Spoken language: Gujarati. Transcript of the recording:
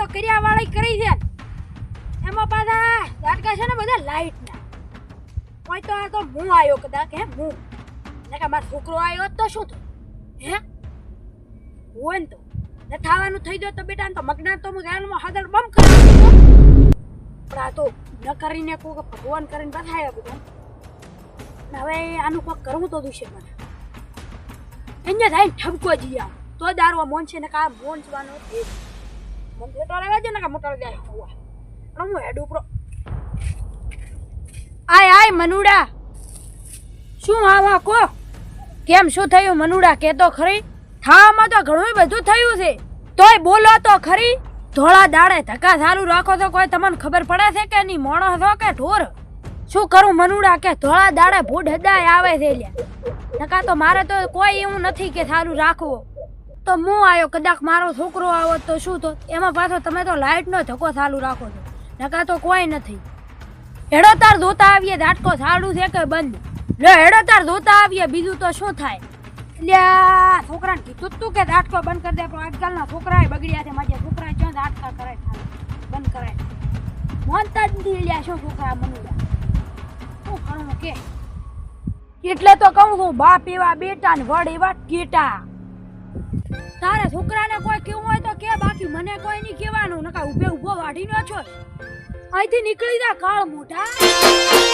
તો કર્યા વાળી કરી છે. એમાં પાછા ઝાટકા છે ને બધા લાઈટના. કોઈ તો આ તો હું આવ્યો કદાચ, હે? હું. એટલે કે મારો છોકરો આવ્યો તો શું થયું? હે? હોય ને તો. ને થવાનું થઈ ગયો તો બેટા તો મગના તો હું ગાયનમાં હાદર બમ કરી પણ આ તો ન કરીને કોક ભગવાન કરીને બધાયા બધા હવે આનું કોક કરવું તો દુશે મને. અહીંયા થાય ઠપકો જઈ આવ તો દારૂ મોન છે ને કા મોન જવાનો એ ને કા મોટો જાય હોવા પણ હું હેડ ઉપરો આય આય મનુડા શું આવા કો? કેમ શું થયું મનુડા કે તો ખરી. થાવામાં તો ઘણું બધું થયું છે. તોય બોલો તો ખરી. ધોળા દાડે ધક્કા સારું રાખો તો કોઈ તમને ખબર પડે છે કે નહીં? મોણો છો કે ઢોર? શું કરું મનુડા કે ધોળા દાડે ભૂડ હદાય આવે છે લ્યા. ધક્કા તો મારે તો કોઈ એવું નથી કે સારું રાખવું. તો હું આવ્યો કદાચ મારો છોકરો આવો તો શું તો? એમાં પાછો તમે તો લાઇટનો ધક્કો ચાલુ રાખો છો. નકા તો કોઈ નથી. હેડો તાર ધોતા આવીએ ઝાટકો ચાલુ છે કે બંધ? લે હેડો તાર ધોતા આવીએ, બીજું તો શું થાય? લ્યા છોકરાને કીધું તું કે ઝાટકો બંધ કરી દે, પણ આજકાલના છોકરાએ બગડ્યા છે મારા છોકરા ક્યાં ઝાટકા કરે બંધ કરાય મોનતા જ નથી લ્યા, શું છોકરા મનુડા શું કરું કે? એટલે તો કહું છું બાપ એવા બેટા ને વડ એવા કેટા. તારે છોકરાને કોઈ કેવું હોય તો કે, બાકી મને કોઈ નહીં કહેવાનું. નકા ઉભે ઊભો વાઢીનો છો. અહીંથી નીકળી જા, કાળ મોટા.